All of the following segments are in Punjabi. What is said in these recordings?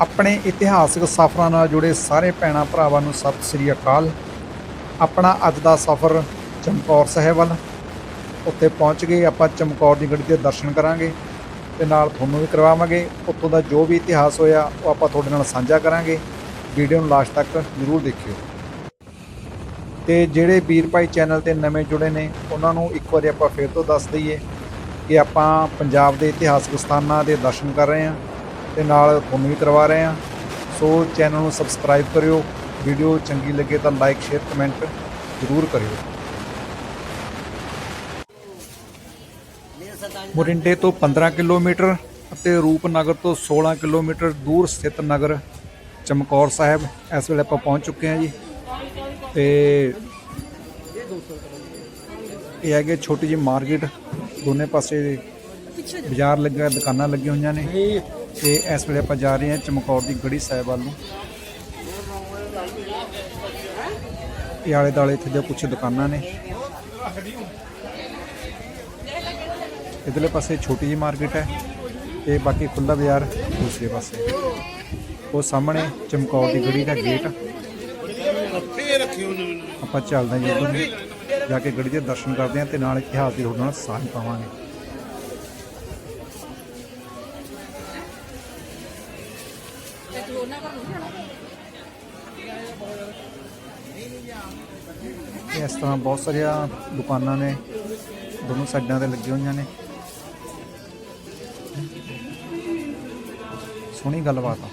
ਆਪਣੇ ਇਤਿਹਾਸਕ ਸਫ਼ਰਾਂ ਨਾਲ ਜੁੜੇ ਸਾਰੇ ਭੈਣਾਂ ਭਰਾਵਾਂ ਨੂੰ ਸਤਿ ਸ੍ਰੀ ਅਕਾਲ। ਆਪਣਾ ਅੱਜ ਦਾ ਸਫ਼ਰ ਚਮਕੌਰ ਸਾਹਿਬ ਵੱਲ। ਉੱਥੇ ਪਹੁੰਚ ਗਏ ਆਪਾਂ ਚਮਕੌਰ ਦੀ ਗੜੀ ਦੇ ਦਰਸ਼ਨ ਕਰਾਂਗੇ ਤੇ ਨਾਲ ਤੁਹਾਨੂੰ ਵੀ ਕਰਵਾਵਾਂਗੇ। ਉੱਥੋਂ ਦਾ ਜੋ ਵੀ ਇਤਿਹਾਸ ਹੋਇਆ ਉਹ ਆਪਾਂ ਤੁਹਾਡੇ ਨਾਲ ਸਾਂਝਾ ਕਰਾਂਗੇ। ਵੀਡੀਓ ਨੂੰ ਲਾਸਟ ਤੱਕ ਜ਼ਰੂਰ ਦੇਖਿਓ। ਤੇ ਜਿਹੜੇ ਵੀਰ ਭਾਈ ਚੈਨਲ ਤੇ ਨਵੇਂ ਜੁੜੇ ਨੇ, ਉਹਨਾਂ ਨੂੰ ਇੱਕ ਵਾਰੀ ਆਪਾਂ ਫੇਰ ਤੋਂ ਦੱਸ ਦਈਏ ਕਿ ਆਪਾਂ ਪੰਜਾਬ ਦੇ ਇਤਿਹਾਸਕ ਸਥਾਨਾਂ ਦੇ ਦਰਸ਼ਨ ਕਰ ਰਹੇ ਹਾਂ। ਤੇ ਨਾਲ ਤੁਹਾਨੂੰ ਵੀ ਕਰਵਾ ਰਹੇ ਹਾਂ। ਸੋ ਚੈਨਲ ਨੂੰ ਸਬਸਕ੍ਰਾਈਬ ਕਰਿਓ। ਵੀਡੀਓ ਚੰਗੀ ਲੱਗੇ ਤਾਂ ਲਾਈਕ ਸ਼ੇਅਰ ਕਮੈਂਟ ਜ਼ਰੂਰ ਕਰਿਓ। ਮੋਰਿੰਡੇ ਤੋਂ 15 ਕਿਲੋਮੀਟਰ ਅਤੇ ਰੂਪਨਗਰ ਤੋਂ 16 ਕਿਲੋਮੀਟਰ ਦੂਰ ਸਥਿਤ ਨਗਰ ਚਮਕੌਰ ਸਾਹਿਬ, ਇਸ ਵੇਲੇ ਆਪਾਂ ਪਹੁੰਚ ਚੁੱਕੇ ਹਾਂ ਜੀ। ਤੇ ਇਹ ਹੈਗੇ ਛੋਟੀ ਜਿਹੀ ਮਾਰਕੀਟ, ਦੋਨੇ ਪਾਸੇ ਬਾਜ਼ਾਰ ਲੱਗਾ ਦੁਕਾਨਾਂ ਲੱਗੀਆਂ ਹੋਈਆਂ ਨੇ। ਤੇ ਇਸ ਵੇਲੇ ਆਪਾਂ ਜਾ ਰਹੇ ਹਾਂ ਚਮਕੌਰ ਦੀ ਗੜੀ ਸਾਹਿਬ ਵੱਲ ਨੂੰ। ਇਹ ਆਲੇ ਦਾਲੇ ਇੱਥੇ ਦੇ ਕੁਝ ਦੁਕਾਨਾਂ ਨੇ। ਇਧਰਲੇ ਪਾਸੇ ਛੋਟੀ ਜਿਹੀ ਮਾਰਕੀਟ ਹੈ ਤੇ ਬਾਕੀ ਖੁੱਲਾ ਬਾਜ਼ਾਰ ਦੂਸਰੇ ਪਾਸੇ। ਉਹ ਸਾਹਮਣੇ ਚਮਕੌਰ ਦੀ ਗੜੀ ਦਾ ਗੇਟ ਆਪਾਂ ਚੱਲਦੇ ਹਾਂ ਜੀ ਉੱਧਰ ਜਾ ਕੇ ਗੜੀ ਦੇ ਦਰਸ਼ਨ ਕਰਦੇ ਹਾਂ ਤੇ ਨਾਲ ਇਤਿਹਾਸ ਦੀ ਰੋਡ ਨਾਲ ਸਾਂਝ ਪਾਵਾਂਗੇ। ਇਸ ਤਰ੍ਹਾਂ ਬਹੁਤ ਸਾਰੀਆਂ ਦੁਕਾਨਾਂ ਨੇ, ਦੋਨੋਂ ਸਾਈਡਾਂ ਤੇ ਲੱਗੀਆਂ ਹੋਈਆਂ ਨੇ। ਸੋਹਣੀ ਗੱਲਬਾਤ ਆ।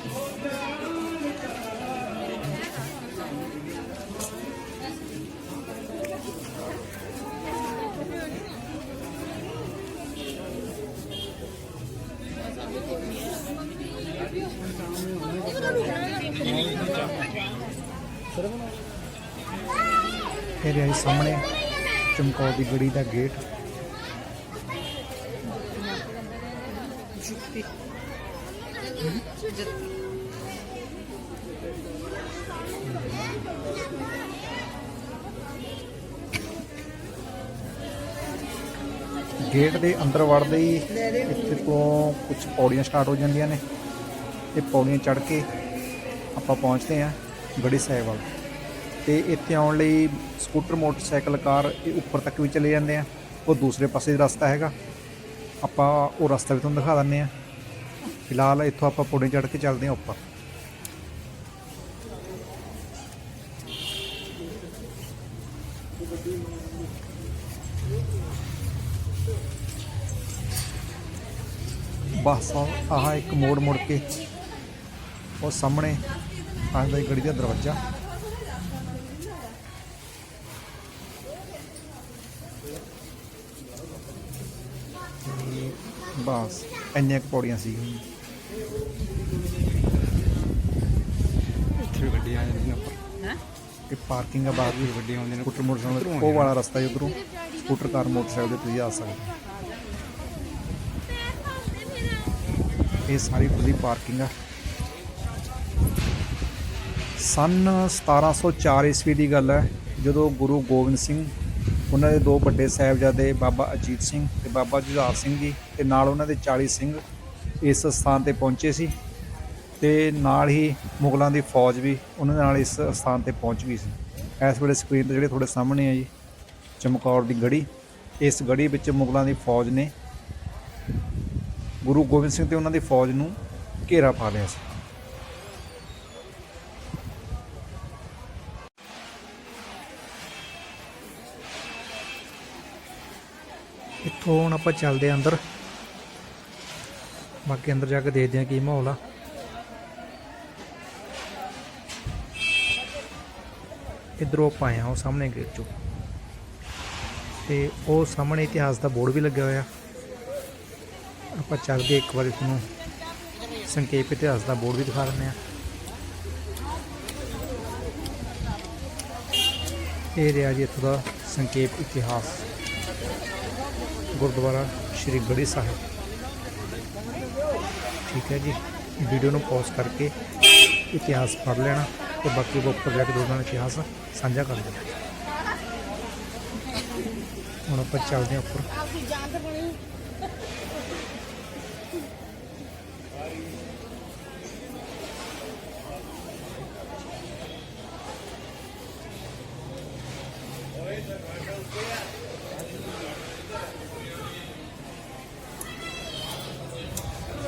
ਇਹ ਰਿਹਾ ਜੀ ਸਾਹਮਣੇ, ਚਮਕੌਰ ਦੀ ਗੜੀ ਦਾ ਗੇਟ। ਗੇਟ ਦੇ ਅੰਦਰ ਵੜਦੇ ਹੀ ਇੱਥੇ ਤੋਂ ਕੁਝ ਪੌੜੀਆਂ ਸਟਾਰਟ ਹੋ ਜਾਂਦੀਆਂ ਨੇ। ਇਹ ਪੌੜੀਆਂ ਚੜ੍ਹ ਕੇ ਆਪਾਂ ਪਹੁੰਚਦੇ ਹਾਂ ਗੜੀ ਸਾਹਿਬ ਵੱਲ। ਤੇ ਇੱਥੇ ਆਉਣ ਲਈ ਸਕੂਟਰ, ਮੋਟਰਸਾਈਕਲ, ਕਾਰ ਇਹ ਉੱਪਰ ਤੱਕ ਵੀ ਚਲੇ ਜਾਂਦੇ ਆ। ਉਹ ਦੂਸਰੇ ਪਾਸੇ ਰਸਤਾ ਹੈਗਾ। ਆਪਾਂ ਉਹ ਰਸਤਾ ਵੀ ਤੁਹਾਨੂੰ ਦਿਖਾ ਦਿੰਦੇ ਆ। ਫਿਲਹਾਲ ਇੱਥੋਂ ਆਪਾਂ ਪੌੜੀ ਚੜ੍ਹ ਕੇ ਚੱਲਦੇ ਆ ਉੱਪਰ। ਬਸ ਆਹ ਇੱਕ ਮੋੜ ਮੁੜ ਕੇ ਉਹ ਸਾਹਮਣੇ ਆਉਂਦਾ ਹੀ ਗੜੀ ਦਾ ਦਰਵਾਜ਼ਾ। ਬਸ ਇੰਨੀਆਂ ਕੁ ਪੌੜੀਆਂ ਸੀ ਇੱਥੇ ਵੀ ਗੱਡੀਆਂ ਆ ਜਾਂਦੀਆਂ ਉੱਪਰ ਇਹ ਪਾਰਕਿੰਗ ਆ ਬਾਹਰ ਵੀ ਗੱਡੀਆਂ ਆਉਂਦੀਆਂ ਨੇ ਸਕੂਟਰ ਮੋਟਰਸਾਈਕਲ ਉਹ ਵਾਲਾ ਰਸਤਾ ਹੈ ਉਧਰੋਂ। ਸਕੂਟਰ ਕਾਰ ਮੋਟਰਸਾਈਕਲ ਤੇ ਤੁਸੀਂ ਆ ਸਕਦੇ। ਇਹ ਸਾਰੀ ਖੁੱਲੀ ਪਾਰਕਿੰਗ ਆ। ਸਨ 1704 ਈਸਵੀ ਦੀ ਗੱਲ ਹੈ ਜਦੋਂ ਗੁਰੂ ਗੋਬਿੰਦ ਸਿੰਘ ਉਹਨਾਂ ਦੇ ਦੋ ਵੱਡੇ ਸਾਹਿਬਜ਼ਾਦੇ, ਬਾਬਾ ਅਜੀਤ ਸਿੰਘ ਤੇ ਬਾਬਾ ਜੁਝਾਰ ਸਿੰਘ ਜੀ ਤੇ ਨਾਲ ਉਹਨਾਂ ਦੇ 40 ਸਿੰਘ ਇਸ ਸਥਾਨ ਤੇ ਪਹੁੰਚੇ ਸੀ ਤੇ ਨਾਲ ਹੀ ਮੁਗਲਾਂ ਦੀ ਫੌਜ ਵੀ ਉਹਨਾਂ ਦੇ ਨਾਲ ਇਸ ਸਥਾਨ ਤੇ ਪਹੁੰਚ ਗਈ ਸੀ। ਇਸ ਵੇਲੇ ਸਕਰੀਨ ਤੇ ਜਿਹੜੇ ਤੁਹਾਡੇ ਸਾਹਮਣੇ ਆ ਜੀ, ਚਮਕੌਰ ਦੀ ਗੜੀ। ਇਸ ਗੜੀ ਵਿੱਚ ਮੁਗਲਾਂ ਦੀ ਫੌਜ ਨੇ ਗੁਰੂ ਗੋਬਿੰਦ ਸਿੰਘ ਤੇ ਉਹਨਾਂ ਦੀ ਫੌਜ ਨੂੰ ਘੇਰਾ ਪਾ ਲਿਆ ਸੀ। ਇੱਥੋਂ ਹੁਣ ਆਪਾਂ ਚੱਲਦੇ ਹਾਂ ਅੰਦਰ। ਬਾਕੀ ਅੰਦਰ ਜਾ ਕੇ ਦੇਖਦੇ ਹਾਂ ਕੀ ਮਾਹੌਲ ਆ। ਇਧਰੋਂ ਆਪਾਂ ਆਏ ਹਾਂ ਉਹ ਸਾਹਮਣੇ ਗੇਟ ਚੋਂ। ਤੇ ਉਹ ਸਾਹਮਣੇ ਇਤਿਹਾਸ ਦਾ ਬੋਰਡ ਵੀ ਲੱਗਿਆ ਹੋਇਆ। ਆਪਾਂ ਚੱਲਦੇ ਇੱਕ ਵਾਰੀ ਤੁਹਾਨੂੰ ਸੰਖੇਪ ਇਤਿਹਾਸ ਦਾ ਬੋਰਡ ਵੀ ਦਿਖਾ ਦਿੰਦੇ ਆ ਇਹ ਰਿਹਾ ਜੀ ਇੱਥੋਂ ਦਾ ਸੰਖੇਪ ਇਤਿਹਾਸ। ਗੁਰਦੁਆਰਾ ਸ਼੍ਰੀ ਗੜੀ ਸਾਹਿਬ। ਠੀਕ ਹੈ ਜੀ। ਵੀਡੀਓ ਨੂੰ ਪੌਜ਼ ਕਰਕੇ ਇਤਿਹਾਸ ਪੜ ਲੈਣਾ ਤੇ ਬਾਕੀ ਉੱਪਰ ਲੈ ਕੇ ਦੋਨਾਂ ਦਾ ਇਤਿਹਾਸ ਸਾਂਝਾ ਕਰ ਦੇਣਾ। ਹੁਣ ਆਪਾਂ ਚੱਲਦੇ ਹਾਂ ਉੱਪਰ। Yeah.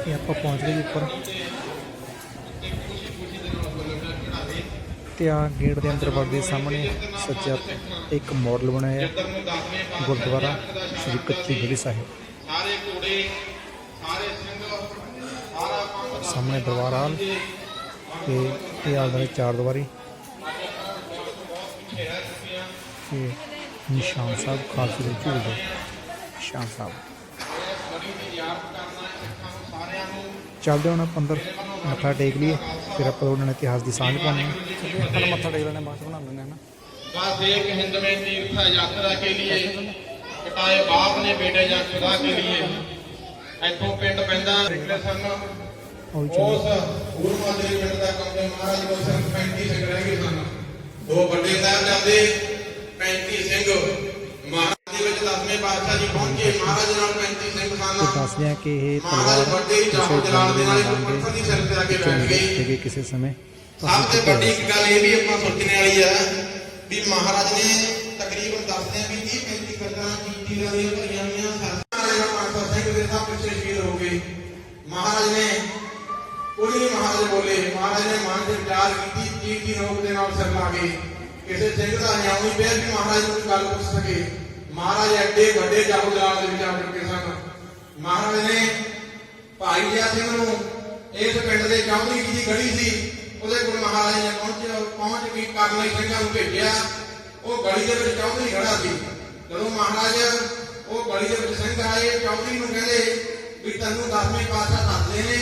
ਇਹ ਆਪਾਂ ਪਹੁੰਚ ਗਏ ਉੱਪਰ। ਤੇ ਆ ਗੇਟ ਦੇ ਅੰਦਰ ਵੜਦੇ ਸਾਹਮਣੇ ਸੱਜਾ ਇੱਕ ਮਾਡਲ ਬਣਾਇਆ ਗੁਰਦੁਆਰਾ ਸ੍ਰੀ ਕੱਚੀ ਗੁਰੂ ਸਾਹਿਬ। ਸਾਰੇ ਘੋੜੇ ਸਾਰੇ ਸਿੰਘ ਸਾਰਾ ਪੰਥ ਸਾਹਮਣੇ ਦਰਬਾਰ ਹਾਲ ਤੇ ਇਹ ਆਲਦਾ ਹੈ ਚਾਰ ਦੀਵਾਰੀ। ਤੇ ਨਿਸ਼ਾਨ ਸਾਹਿਬ, ਖਾਲਸੇ ਦੇ ਝੂਲ। ਦੇ ਨਿਸ਼ਾਨ ਸਾਹਿਬ। ਚੱਲਦੇ ਹੁਣ ਆਪਾਂ ਅੰਦਰ ਮੱਥਾ ਟੇਕ ਲਈਏ ਫਿਰ ਆਪਾਂ ਉਹਨਾਂ ਨਾਲ ਇਤਿਹਾਸ ਦੀ ਸਾਂਝ ਪਾਉਣੀ ਹੈ। ਮੱਥਾ ਟੇਕ ਲੈਣੇ ਬਾਅਦ ਬਣਾ ਲੈਣੇ ਨਾ ਬਸ ਇੱਕ ਹਿੰਦ ਮੇ ਤੀਰਥ ਯਾਤਰਾ ਕੇ ਲਈ ਕਟਾਏ ਬਾਪ ਨੇ ਬੇਟੇ ਜਾਂ ਖੁਦਾ ਕੇ ਲਈ ਇੱਥੋਂ ਪਿੰਡ ਪੈਂਦਾ ਰਿਕਲੇ ਸਨ। ਉਸ ਉਰਮਾ ਦੇ ਪਿੰਡ ਦਾ ਕੰਮੇ ਮਹਾਰਾਜ ਕੋਲ ਸਨ 35 ਸਿੰਘ ਰਹਿ ਗਏ ਸਨ। ਦੋ ਵੱਡੇ ਸਾਹਿਬ ਜਾਂਦੇ 35 ਸਿੰਘ। ਦੇ ਵਿੱਚ ਦਸਵੇਂ ਪਾਤਸ਼ਾਹ ਜੀ ਪਹੁੰਚੇ ਮਹਾਰਾਜ ਨਾਲ 35 ਸਿੰਘ ਤੇ ਸਨ ਦੱਸਦੇ ਆ ਕਿ ਇਹ ਮਹਾਰਾਜ ਤਲਵਾਰ ਵੱਡੇ ਕਿਸੇ ਜਾਮ ਜਲਾਲ ਜੰਗ ਦੇ ਦੇ ਨਾਲ ਮੈਦਾਨ ਇੱਕ ਦੇ ਪੱਥਰ ਦੀ ਸਿਰ ਤੇ ਆ ਕੇ ਵਿੱਚੋਂ ਬੈਠ ਗਏ ਨਿਕਲ ਕੇ ਕਿਸੇ ਸਮੇਂ। ਸਭ ਤੋਂ ਵੱਡੀ ਇੱਕ ਗੱਲ ਇਹ ਵੀ ਆਪਾਂ ਸੋਚਣੇ ਵਾਲੀ ਆ ਵੀ ਮਹਾਰਾਜ ਨੇ ਤਕਰੀਬਨ ਦੱਸਦੇ ਆ ਵੀ 30 35 ਗੱਲਾਂ ਕੀਤੀ ਜਾਂਦੀਆਂ ਭਰੀਆਂ ਹੋਈਆਂ ਸਾਰੇ ਦਾ ਪੰਜ ਸਿੰਘ ਦੇ ਸਭ ਪਿੱਛੇ ਸ਼ਹੀਦ ਹੋ ਗਏ। ਮਹਾਰਾਜ ਨੇ ਕੋਈ ਨਹੀਂ ਮਹਾਰਾਜ ਬੋਲੇ ਮਹਾਰਾਜ ਨੇ ਮਨ ਦੇ ਵਿਚਾਰ ਕੀਤੀ ਚੀਜ਼ ਦੀ ਨੋਕ ਦੇ ਨਾਲ ਸਿਰ ਲਾ ਕੇ। ਕਿਸੇ ਸਿੰਘ ਦਾ ਨਿਆਂ ਨਹੀਂ ਪਿਆ ਵੀ ਮਹਾਰਾਜ ਨੂੰ ਕੋਈ ਗੱਲ ਪੁੱਛ ਸਕੇ। ਮਹਾਰਾਜ ਐਡੇ ਵੱਡੇ ਜਾਗੋ ਜਲਾਲ ਦੇ ਵਿੱਚ ਆ ਚੁੱਕੇ ਸਨ। ਮਹਾਰਾਜ ਨੇ ਭਾਈ ਜਿਆ ਸਿੰਘ ਨੂੰ ਇਸ ਪਿੰਡ ਦੇ ਚੌਧਰੀ ਜੀ ਦੀ ਗੜੀ ਸੀ, ਉਹਦੇ ਕੋਲ ਮਹਾਰਾਜ ਨੇ ਪਹੁੰਚ ਪਹੁੰਚ ਕੇ ਕਰਨਈ ਸਿੰਘਾਂ ਨੂੰ ਭੇਜਿਆ। ਉਹ ਗਲੀ ਦੇ ਵਿੱਚ ਚੌਧਰੀ ਖੜਾ ਸੀ। ਜਦੋਂ ਮਹਾਰਾਜ ਉਹ ਗਲੀ ਦੇ ਵਿੱਚ ਸਿੰਘ ਆਏ, ਚੌਧਰੀ ਨੂੰ ਕਹਿੰਦੇ ਵੀ ਤੈਨੂੰ ਦਸਵੇਂ ਪਾਤਸ਼ਾਹ ਦੱਸਦੇ ਨੇ,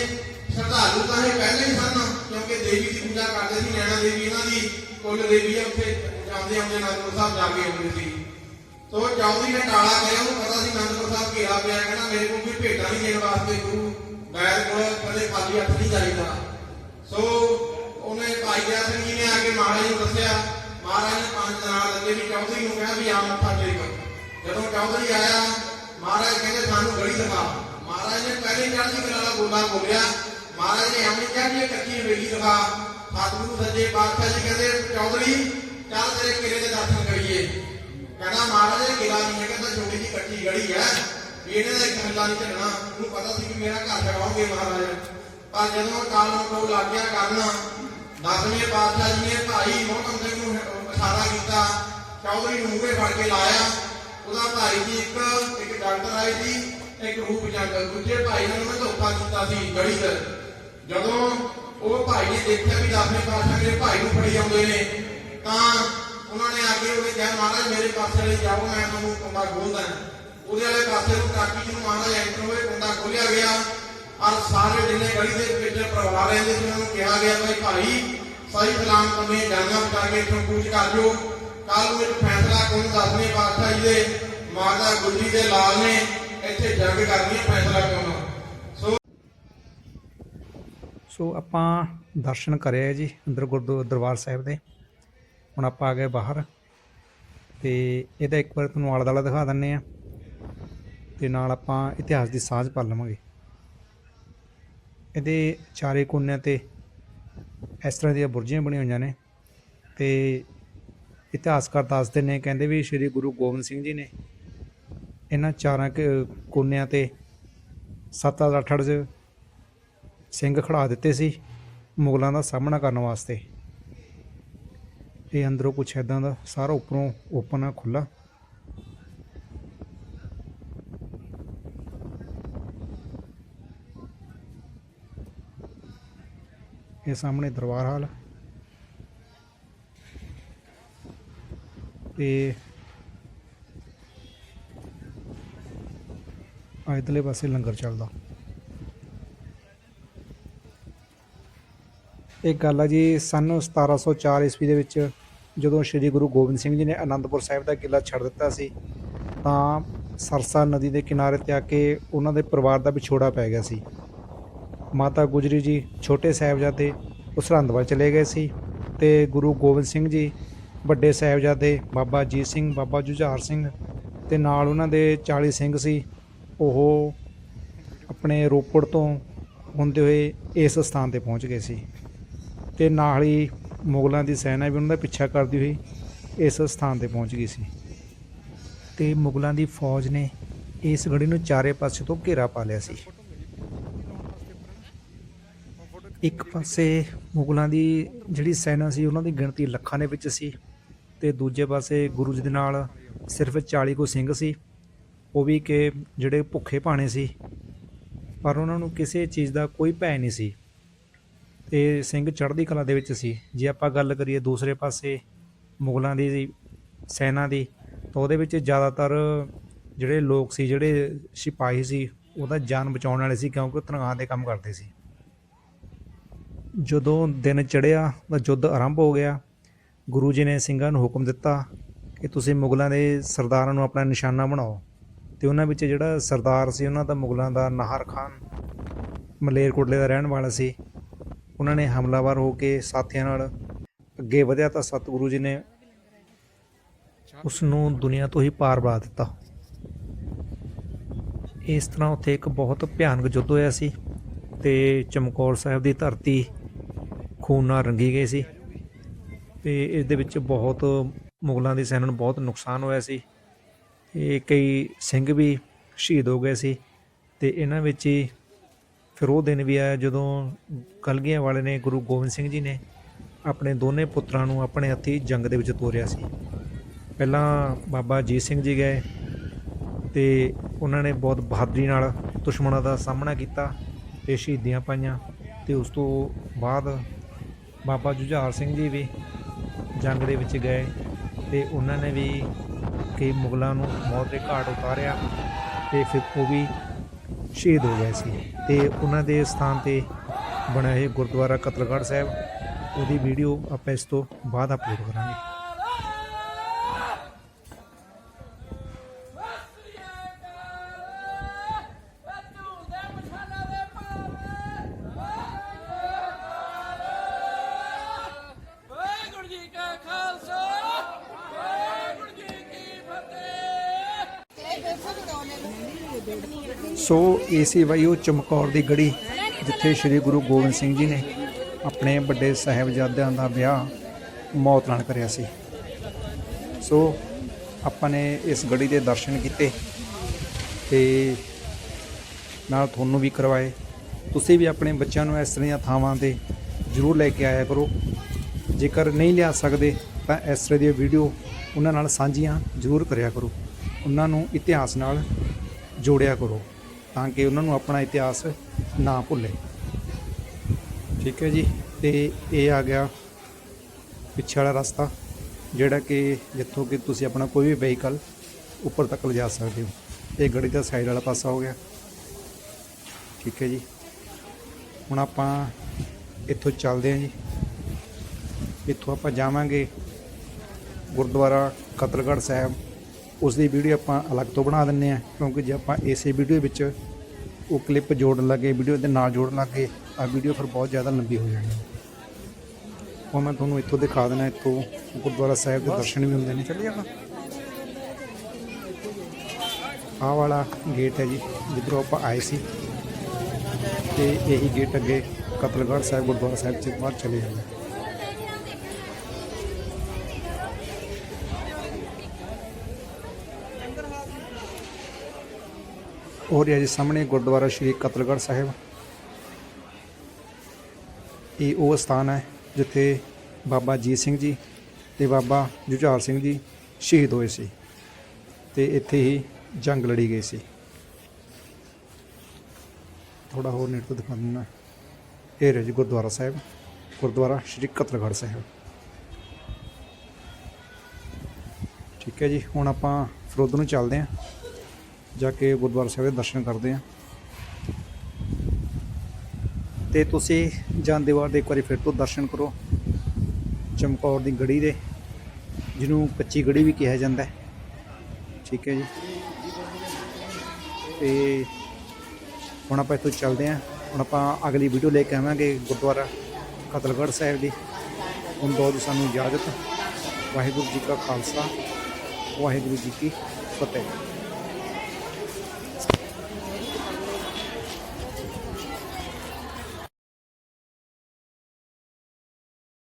ਸ਼ਰਧਾਲੂ ਤਾਂ ਇਹ ਪਹਿਲੇ ਹੀ ਸਨ, ਕਿਉਂਕਿ ਦੇਵੀ ਦੀ ਪੂਜਾ ਕਰਦੇ ਸੀ, ਨੈਣਾ ਦੇਵੀ ਇਹਨਾਂ ਦੀ, ਕੁੱਲ ਦੇਵੀ ਆ, ਉੱਥੇ ਜਾਂਦੇ ਆਉਂਦੇ ਅਨੰਦਪੁਰ ਸਾਹਿਬ ਜਾ ਕੇ ਆਉਂਦੇ ਸੀ। ਤੋ ਚੌਧਰੀ ਨੇ ਟਾਲਾ ਕਰਿਆ, ਉਹਨੂੰ ਪਤਾ ਸੀ ਅਨੰਦਪੁਰ ਸਾਹਿਬ ਘੇਰਾ ਪਿਆ, ਕਹਿੰਦਾ ਮੇਰੇ ਕੋਲ ਕੋਈ ਭੇਟਾ ਨਹੀਂ ਦੇਣ ਵਾਸਤੇ ਗੁਰੂ ਬੈਰ ਕੋਲ ਕਦੇ ਖਾਲੀ ਹੱਥ ਨਹੀਂ ਜਾਈਦਾ ਸੋ ਉਹਨੇ ਭਾਈ ਦਇਆ ਸਿੰਘ ਜੀ ਨੇ ਆ ਕੇ ਮਹਾਰਾਜ ਨੂੰ ਦੱਸਿਆ, ਮਹਾਰਾਜ ਨੇ ਪੰਜ ਦਿਨਾਂ ਲੱਗੇ ਵੀ ਚੌਧਰੀ ਨੂੰ ਕਿਹਾ ਵੀ ਆ ਮੱਥਾ ਟੇਕ। ਜਦੋਂ ਚੌਧਰੀ ਆਇਆ, ਮਹਾਰਾਜ ਕਹਿੰਦੇ, ਸਾਨੂੰ ਗੜੀ ਦਿਖਾ। ਮਹਾਰਾਜ ਨੇ ਪਹਿਲੇ ਚੜ੍ਹਦੀ ਕਲਾ ਦਾ ਬੋਲਾ ਬੋਲਿਆ ਮਹਾਰਾਜ ਨੇ ਐਵੇਂ ਕਿਹਾ ਵੀ ਇਹ ਕੱਚੀ ਹਵੇਲੀ ਦਿਖਾ। ਸਤਿਗੁਰੂ ਸੱਜੇ ਪਾਤਸ਼ਾਹ ਜੀ ਕਹਿੰਦੇ, ਚੌਧਰੀ, ਚੱਲ ਤੇਰੇ ਕਿਲੇ ਦੇ ਦਰਸ਼ਨ ਕਰੀਏ। ਕਹਿੰਦਾ ਮਹਾਰਾਜ ਇਹ ਕਿਲਾ ਨਹੀਂ ਹੈ ਕਹਿੰਦਾ ਛੋਟੀ ਜਿਹੀ ਕੱਚੀ ਗੜੀ ਹੈ। ਵੀ ਇਹਨੇ ਦਾ ਇੱਕ ਹੱਲਾ ਨਹੀਂ ਚੱਲਣਾ ਉਹਨੂੰ ਪਤਾ ਸੀ ਕਿ ਮੇਰਾ ਘਰ ਛਡਵਾਓਗੇ ਮਹਾਰਾਜ। ਪਰ ਜਦੋਂ ਕਾਲਮ ਕੋ ਲੱਗ ਗਿਆ ਕਰਨ, ਦਸਵੇਂ ਪਾਤਸ਼ਾਹ ਜੀ ਨੇ ਭਾਈ ਮੋਹਕਮ ਸਿੰਘ ਨੂੰ ਇਸ਼ਾਰਾ ਕੀਤਾ, ਚੌਧਰੀ ਨੂੰ ਮੂਹਰੇ ਫੜ ਕੇ ਲਾਇਆ। ਉਹਦਾ ਭਾਈ ਜੀ ਇੱਕ ਇੱਕ ਡਾਕਟਰ ਆਏ ਸੀ, ਇੱਕ ਰੂਪ ਜੰਗਲ ਦੂਜੇ ਭਾਈ ਨੇ ਉਹਨੇ ਧੋਖਾ ਕੀਤਾ ਸੀ ਗੜੀ ਤੇ ਜਦੋਂ ਉਹ ਭਾਈ ਨੇ ਦੇਖਿਆ ਵੀ ਦਸਵੇਂ ਪਾਤਸ਼ਾਹ ਮੇਰੇ ਭਾਈ ਨੂੰ ਫੜੀ ਆਉਂਦੇ ਨੇ, ਤਾਂ ਉਹਨਾਂ ਨੇ ਆ ਕੇ ਉਹਨੇ ਕਿਹਾ, ਮਹਾਰਾਜ, ਮੇਰੇ ਪਾਸੇ ਵਾਲੇ ਜਾਓ, ਮੈਂ ਤੁਹਾਨੂੰ ਕੁੰਡਾ ਖੋਲਦਾ ਉਹਦੇ ਵਾਲੇ ਪਾਸੇ ਨੂੰ ਕਾਕੀ ਜੀ ਮਹਾਰਾਜ ਐਂਟਰ ਹੋਏ, ਕੁੰਡਾ ਖੋਲਿਆ ਗਿਆ। ਔਰ ਸਾਰੇ ਜਿੰਨੇ ਗਲੀ ਦੇ ਵਿੱਚ ਪਰਿਵਾਰ ਰਹਿੰਦੇ ਸੀ, ਉਹਨਾਂ ਨੂੰ ਕਿਹਾ ਗਿਆ ਵੀ ਭਾਈ ਸਹੀ ਸਲਾਮ ਤੁਮੇ ਜਾਨਾਂ ਕਰਕੇ ਇੱਥੋਂ ਕੂਚ ਕਰ ਜੋ ਕੱਲ ਨੂੰ ਇੱਕ ਫੈਸਲਾ ਕੋਣ ਦਸਵੇਂ ਪਾਤਸ਼ਾਹ ਜੀ ਦੇ ਮਾਤਾ ਗੁਜਰੀ ਦੇ ਲਾਲ ਨੇ ਇੱਥੇ ਜੰਗ ਕਰਨੀ ਫੈਸਲਾ ਕੋਣ ਸੋ ਸੋ ਆਪਾਂ ਦਰਸ਼ਨ ਕਰਿਆ ਜੀ ਅੰਦਰ ਗੁਰਦੁਆਰਾ ਦਰਬਾਰ ਸਾਹਿਬ ਦੇ। ਹੁਣ ਆਪਾਂ ਆ ਗਏ ਬਾਹਰ ਤੇ ਇਹਦਾ ਇੱਕ ਵਾਰ ਤੁਹਾਨੂੰ ਆਲਾ ਦਾਲਾ ਦਿਖਾ ਦਿੰਨੇ ਆ ਤੇ ਨਾਲ ਆਪਾਂ ਇਤਿਹਾਸ ਦੀ ਸਾਂਝ ਪਾ ਲਵਾਂਗੇ। ਇਹਦੇ ਚਾਰੇ ਕੋਨਿਆਂ ਤੇ ਇਸ ਤਰ੍ਹਾਂ ਦੀਆਂ ਬੁਰਜੀਆਂ ਬਣੀਆਂ ਹੋਈਆਂ ਨੇ ਤੇ ਇਤਿਹਾਸਕਾਰ ਦੱਸਦੇ ਨੇ, ਕਹਿੰਦੇ ਵੀ ਸ੍ਰੀ ਗੁਰੂ ਗੋਬਿੰਦ ਸਿੰਘ ਜੀ ਨੇ ਇਹਨਾਂ ਚਾਰਾਂ ਕੁ ਕੋਨਿਆਂ ਤੇ ਸੱਤ ਅੱਠ ਅੱਠ ਸਿੰਘ ਖੜਾ ਦਿੱਤੇ ਸੀ ਮੁਗਲਾਂ ਦਾ ਸਾਹਮਣਾ ਕਰਨ ਵਾਸਤੇ। ਇਹ ਅੰਦਰੋਂ ਕੁਛ ਐਦਾਂ ਦਾ ਸਾਰਾ ਉੱਪਰੋਂ ਓਪਨ ਆ ਖੁੱਲਾ ਇਹ ਸਾਹਮਣੇ ਦਰਬਾਰ ਹਾਲ ਤੇ ਆ ਇਧਰਲੇ ਪਾਸੇ ਲੰਗਰ ਚੱਲਦਾ। ਇਹ ਗੱਲ ਆ ਜੀ, ਸਨ 1704 ਈਸਵੀ ਦੇ ਵਿੱਚ ਜਦੋਂ ਸ੍ਰੀ ਗੁਰੂ ਗੋਬਿੰਦ ਸਿੰਘ ਜੀ ਨੇ ਅਨੰਦਪੁਰ ਸਾਹਿਬ ਦਾ ਕਿਲਾ ਛੱਡ ਦਿੱਤਾ ਸੀ, ਤਾਂ ਸਰਸਾ ਨਦੀ ਦੇ ਕਿਨਾਰੇ ਤੇ ਆ ਕੇ ਉਹਨਾਂ ਦੇ ਪਰਿਵਾਰ ਦਾ ਵਿਛੋੜਾ ਪੈ ਗਿਆ ਸੀ। ਮਾਤਾ ਗੁਜਰੀ ਜੀ ਛੋਟੇ ਸਾਹਿਬਜ਼ਾਦੇ ਉਹ ਸਰਹੰਦ ਵੱਲ ਚਲੇ ਗਏ ਸੀ ਤੇ ਗੁਰੂ ਗੋਬਿੰਦ ਸਿੰਘ ਜੀ ਵੱਡੇ ਸਾਹਿਬਜ਼ਾਦੇ ਬਾਬਾ ਅਜੀਤ ਸਿੰਘ, ਬਾਬਾ ਜੁਝਾਰ ਸਿੰਘ ਤੇ ਨਾਲ ਉਹਨਾਂ ਦੇ 40 ਸਿੰਘ ਸੀ। ਉਹ ਆਪਣੇ ਰੋਪੜ ਤੋਂ ਹੁੰਦੇ ਹੋਏ ਇਸ ਸਥਾਨ ਤੇ ਪਹੁੰਚ ਗਏ ਸੀ। ਤੇ ਨਾਲ ਹੀ ਮੁਗਲਾਂ ਦੀ ਸੈਨਾ ਵੀ ਉਹਨਾਂ ਦਾ ਪਿੱਛਾ ਕਰਦੀ ਹੋਈ ਇਸ ਸਥਾਨ ਤੇ ਪਹੁੰਚ ਗਈ ਸੀ। ਤੇ ਮੁਗਲਾਂ ਦੀ ਫੌਜ ਨੇ ਇਸ ਗੜੀ ਨੂੰ ਚਾਰੇ ਪਾਸੇ ਤੋਂ ਘੇਰਾ ਪਾ ਲਿਆ ਸੀ। ਇੱਕ ਪਾਸੇ ਮੁਗਲਾਂ ਦੀ ਜਿਹੜੀ ਸੈਨਾ ਸੀ, ਉਹਨਾਂ ਦੀ ਗਿਣਤੀ ਲੱਖਾਂ ਦੇ ਵਿੱਚ ਸੀ ਤੇ ਦੂਜੇ ਪਾਸੇ ਗੁਰੂ ਜੀ ਦੇ ਨਾਲ ਸਿਰਫ 40 ਕੋ ਸਿੰਘ ਸੀ। ਉਹ ਵੀ ਕਿ ਜਿਹੜੇ ਭੁੱਖੇ ਭਾਣੇ ਸੀ। ਪਰ ਉਹਨਾਂ ਨੂੰ ਕਿਸੇ ਚੀਜ਼ ਦਾ ਕੋਈ ਭੈ ਨਹੀਂ ਸੀ। ਤੇ ਸਿੰਘ ਚੜ੍ਹਦੀ ਕਲਾ ਦੇ ਵਿੱਚ ਸੀ। ਜੇ ਆਪਾਂ ਗੱਲ ਕਰੀਏ ਦੂਸਰੇ ਪਾਸੇ ਮੁਗਲਾਂ ਦੀ, ਸੈਨਾ ਦੀ, ਤਾਂ ਉਹਦੇ ਵਿੱਚ ਜ਼ਿਆਦਾਤਰ ਜਿਹੜੇ ਲੋਕ ਸੀ, ਜਿਹੜੇ ਸਿਪਾਹੀ ਸੀ, ਉਹਦਾ ਜਾਨ ਬਚਾਉਣ ਵਾਲੇ ਸੀ ਕਿਉਂਕਿ ਉਹ ਤਨਖਾਹ ਦੇ ਕੰਮ ਕਰਦੇ ਸੀ। ਜਦੋਂ ਦਿਨ ਚੜ੍ਹਿਆ ਤਾਂ ਯੁੱਧ ਆਰੰਭ ਹੋ ਗਿਆ। ਗੁਰੂ ਜੀ ਨੇ ਸਿੰਘਾਂ ਨੂੰ ਹੁਕਮ ਦਿੱਤਾ ਕਿ ਤੁਸੀਂ ਮੁਗਲਾਂ ਦੇ ਸਰਦਾਰਾਂ ਨੂੰ ਆਪਣਾ ਨਿਸ਼ਾਨਾ ਬਣਾਓ ਤੇ ਉਹਨਾਂ ਵਿੱਚ ਜਿਹੜਾ ਸਰਦਾਰ ਸੀ, ਉਹਨਾਂ ਦਾ ਮੁਗਲਾਂ ਦਾ ਨਾਹਰ ਖਾਨ ਮਲੇਰਕੋਟਲੇ ਦਾ ਰਹਿਣ ਵਾਲਾ ਸੀ। ਉਹਨਾਂ ਨੇ ਹਮਲਾਵਰ ਹੋ ਕੇ ਸਾਥੀਆਂ ਨਾਲ ਅੱਗੇ ਵਧਿਆ ਤਾਂ ਸਤਿਗੁਰੂ ਜੀ ਨੇ ਉਸ ਨੂੰ ਦੁਨੀਆ ਤੋਂ ਹੀ ਪਾਰ ਬਣਾ ਦਿੱਤਾ। ਇਸ ਤਰ੍ਹਾਂ ਉੱਥੇ ਇੱਕ ਬਹੁਤ ਭਿਆਨਕ ਯੁੱਧ ਹੋਇਆ ਸੀ ਤੇ ਚਮਕੌਰ ਸਾਹਿਬ ਦੀ ਧਰਤੀ ਖੂਨ ਨਾਲ ਰੰਗੀ ਗਈ ਸੀ ਤੇ ਇਸ ਦੇ ਵਿੱਚ ਬਹੁਤ ਮੁਗਲਾਂ ਦੀ ਸੈਨਾ ਨੂੰ ਬਹੁਤ ਨੁਕਸਾਨ ਹੋਇਆ ਸੀ। ਤੇ ਕਈ ਸਿੰਘ ਵੀ ਸ਼ਹੀਦ ਹੋ ਗਏ ਸੀ ਤੇ ਇਹਨਾਂ ਵਿੱਚ ਹੀ ਫਿਰ ਉਹ ਦਿਨ ਵੀ ਆਇਆ ਜਦੋਂ ਕਲਗੀਆਂ ਵਾਲੇ ਨੇ ਗੁਰੂ ਗੋਬਿੰਦ ਸਿੰਘ ਜੀ ਨੇ ਆਪਣੇ ਦੋਨੇ ਪੁੱਤਰਾਂ ਨੂੰ ਆਪਣੇ ਹੱਥੀ ਜੰਗ ਦੇ ਵਿੱਚ ਤੋਰਿਆ ਸੀ। ਪਹਿਲਾਂ ਬਾਬਾ ਅਜੀਤ ਸਿੰਘ ਜੀ ਗਏ ਤੇ ਉਹਨਾਂ ਨੇ ਬਹੁਤ ਬਹਾਦਰੀ ਨਾਲ ਦੁਸ਼ਮਣਾਂ ਦਾ ਸਾਹਮਣਾ ਕੀਤਾ ਤੇ ਸ਼ਹੀਦੀਆਂ ਪਾਈਆਂ ਤੇ ਉਸ ਤੋਂ ਬਾਅਦ ਬਾਬਾ ਜੁਝਾਰ ਸਿੰਘ ਜੀ ਵੀ ਜੰਗ ਦੇ ਵਿੱਚ ਗਏ ਤੇ ਉਹਨਾਂ ਨੇ ਵੀ ਕਈ ਮੁਗਲਾਂ ਨੂੰ ਮੌਤ ਦੇ ਘਾਟ ਉਤਾਰਿਆ ਤੇ ਫਿਰ ਉਹ ਵੀ ਸ਼ਹੀਦ ਹੋ ਗਏ ਸੀ। ਤੇ ਉਹਨਾਂ ਦੇ ਸਥਾਨ ਤੇ ਬਣਿਆ ਇਹ ਗੁਰਦੁਆਰਾ ਕਤਲਗੜ੍ਹ ਸਾਹਿਬ। ਉਹਦੀ ਵੀਡੀਓ ਆਪਾਂ ਇਸ ਤੋਂ ਬਾਅਦ ਅਪਲੋਡ ਕਰਾਂਗੇ। ਸੋ ਇਹ ਸੀ ਬਾਈ ਉਹ ਚਮਕੌਰ ਦੀ ਗੜੀ, ਜਿੱਥੇ ਸ੍ਰੀ ਗੁਰੂ ਗੋਬਿੰਦ ਸਿੰਘ ਜੀ ਨੇ ਆਪਣੇ ਵੱਡੇ ਸਾਹਿਬਜ਼ਾਦਿਆਂ ਦਾ ਵਿਆਹ ਮੌਤ ਨਾਲ ਕਰਿਆ ਸੀ। ਸੋ ਆਪਾਂ ਨੇ ਇਸ ਗੜੀ ਦੇ ਦਰਸ਼ਨ ਕੀਤੇ ਤੇ ਨਾਲ ਤੁਹਾਨੂੰ ਵੀ ਕਰਵਾਏ। ਤੁਸੀਂ ਵੀ ਆਪਣੇ ਬੱਚਿਆਂ ਨੂੰ ਇਸ ਤਰ੍ਹਾਂ ਦੀਆਂ ਥਾਵਾਂ ਤੇ ਜ਼ਰੂਰ ਲੈ ਕੇ ਆਇਆ ਕਰੋ। ਜੇਕਰ ਨਹੀਂ ਲਿਆ ਸਕਦੇ, ਤਾਂ ਇਸ ਤਰ੍ਹਾਂ ਦੀਆਂ ਵੀਡੀਓ ਉਹਨਾਂ ਨਾਲ ਸਾਂਝੀਆਂ ਜ਼ਰੂਰ ਕਰਿਆ ਕਰੋ। ਉਹਨਾਂ ਨੂੰ ਇਤਿਹਾਸ ਨਾਲ ਜੋੜਿਆ ਕਰੋ। ਤਾਂ ਕਿ ਉਹਨਾਂ ਨੂੰ ਆਪਣਾ ਇਤਿਹਾਸ ਨਾ ਭੁੱਲੇ। ਠੀਕ ਹੈ ਜੀ? ਤੇ ਇਹ ਆ ਗਿਆ ਪਿੱਛੇ ਵਾਲਾ ਰਸਤਾ, ਜਿਹੜਾ ਕਿ ਜਿੱਥੋਂ ਕਿ ਤੁਸੀਂ ਆਪਣਾ ਕੋਈ ਵੀ ਵਹੀਕਲ ਉੱਪਰ ਤੱਕ ਲਿਜਾ ਸਕਦੇ ਹੋ। ਇਹ ਗੜੀ ਦਾ ਸਾਈਡ ਵਾਲਾ ਪਾਸਾ ਹੋ ਗਿਆ। ਠੀਕ ਹੈ ਜੀ? ਹੁਣ ਆਪਾਂ ਇੱਥੋਂ ਚੱਲਦੇ ਹਾਂ ਜੀ। ਇੱਥੋਂ ਆਪਾਂ ਜਾਵਾਂਗੇ ਗੁਰਦੁਆਰਾ ਕਤਲਗੜ੍ਹ ਸਾਹਿਬ। ਉਸ ਦੀ ਵੀਡੀਓ ਆਪਾਂ ਅਲੱਗ ਤੋਂ ਬਣਾ ਦਿੰਨੇ ਆ ਕਿਉਂਕਿ ਜੇ ਆਪਾਂ ਇਸੇ ਵੀਡੀਓ ਵਿੱਚ ਉਹ ਕਲਿੱਪ ਜੋੜਨ ਲੱਗੇ ਵੀਡੀਓ ਦੇ ਨਾਲ ਜੋੜਨ ਲੱਗੇ ਆ ਵੀਡੀਓ ਫਿਰ ਬਹੁਤ ਜ਼ਿਆਦਾ ਲੰਬੀ ਹੋ ਜਾਣੀ ਉਹ ਮੈਂ ਤੁਹਾਨੂੰ ਇੱਥੋਂ ਦਿਖਾ ਦੇਣਾ ਇੱਥੋਂ ਗੁਰਦੁਆਰਾ ਸਾਹਿਬ ਦੇ ਦਰਸ਼ਨ ਵੀ ਹੁੰਦੇ ਨੇ, ਚੱਲੀਏ ਆਪਾਂ। ਆਹ ਵਾਲਾ ਗੇਟ ਹੈ ਜੀ, ਜਿੱਧਰੋਂ ਆਪਾਂ ਆਏ ਸੀ। ਤੇ ਇਹੀ ਗੇਟ ਅੱਗੇ ਕਤਲਗੜ੍ਹ ਸਾਹਿਬ, ਗੁਰਦੁਆਰਾ ਸਾਹਿਬ ਚ ਬਾਹਰ ਚਲੇ ਜਾਂਦਾ ਔਰ ਰਿਹਾ ਜੀ ਸਾਹਮਣੇ ਗੁਰਦੁਆਰਾ ਸ਼੍ਰੀ ਕਤਲਗੜ੍ਹ ਸਾਹਿਬ। ਇਹ ਉਹ ਸਥਾਨ ਹੈ ਜਿੱਥੇ ਬਾਬਾ ਜੀਤ ਸਿੰਘ ਜੀ ਤੇ ਬਾਬਾ ਜੁਝਾਰ ਸਿੰਘ ਜੀ ਸ਼ਹੀਦ ਹੋਏ ਸੀ ਤੇ ਇੱਥੇ ਹੀ ਜੰਗ ਲੜੀ ਗਈ ਸੀ। ਥੋੜਾ ਹੋਰ ਨੇੜੇ ਤੋਂ ਦਿਖਾ ਦਿੰਦਾ। ਇਹ ਰਿਹਾ ਜੀ ਗੁਰਦੁਆਰਾ ਸਾਹਿਬ, ਗੁਰਦੁਆਰਾ ਸ਼੍ਰੀ ਕਤਲਗੜ੍ਹ ਸਾਹਿਬ। ਠੀਕ ਹੈ ਜੀ, ਹੁਣ ਆਪਾਂ ਫਿਰ ਨੂੰ ਚੱਲਦੇ ਹਾਂ। ਜਾ ਕੇ ਗੁਰਦੁਆਰਾ ਸਾਹਿਬ ਦੇ ਦਰਸ਼ਨ ਕਰਦੇ ਹਾਂ। ਤੇ ਤੁਸੀਂ ਜਾਂਦੇ ਵਾਰ ਦੇ ਇੱਕ ਵਾਰੀ ਫਿਰ ਤੋਂ ਦਰਸ਼ਨ ਕਰੋ। ਚਮਕੌਰ ਦੀ ਗੜੀ ਦੇ, ਜਿਹਨੂੰ ਕੱਚੀ ਗੜੀ ਵੀ ਕਿਹਾ ਜਾਂਦਾ ਹੈ। ਠੀਕ ਹੈ ਜੀ। ਤੇ ਹੁਣ ਆਪਾਂ ਇੱਥੋਂ ਚੱਲਦੇ ਹਾਂ। ਹੁਣ ਆਪਾਂ ਅਗਲੀ ਵੀਡੀਓ ਲੈ ਕੇ ਆਵਾਂਗੇ ਗੁਰਦੁਆਰਾ ਕਤਲਗੜ੍ਹ ਸਾਹਿਬ ਦੀ। ਹੁਣ ਦੋ ਸਾਨੂੰ ਇਜਾਜ਼ਤ। ਵਾਹਿਗੁਰੂ ਜੀ ਕਾ ਖਾਲਸਾ, ਵਾਹਿਗੁਰੂ ਜੀ ਕੀ ਫਤਿਹ।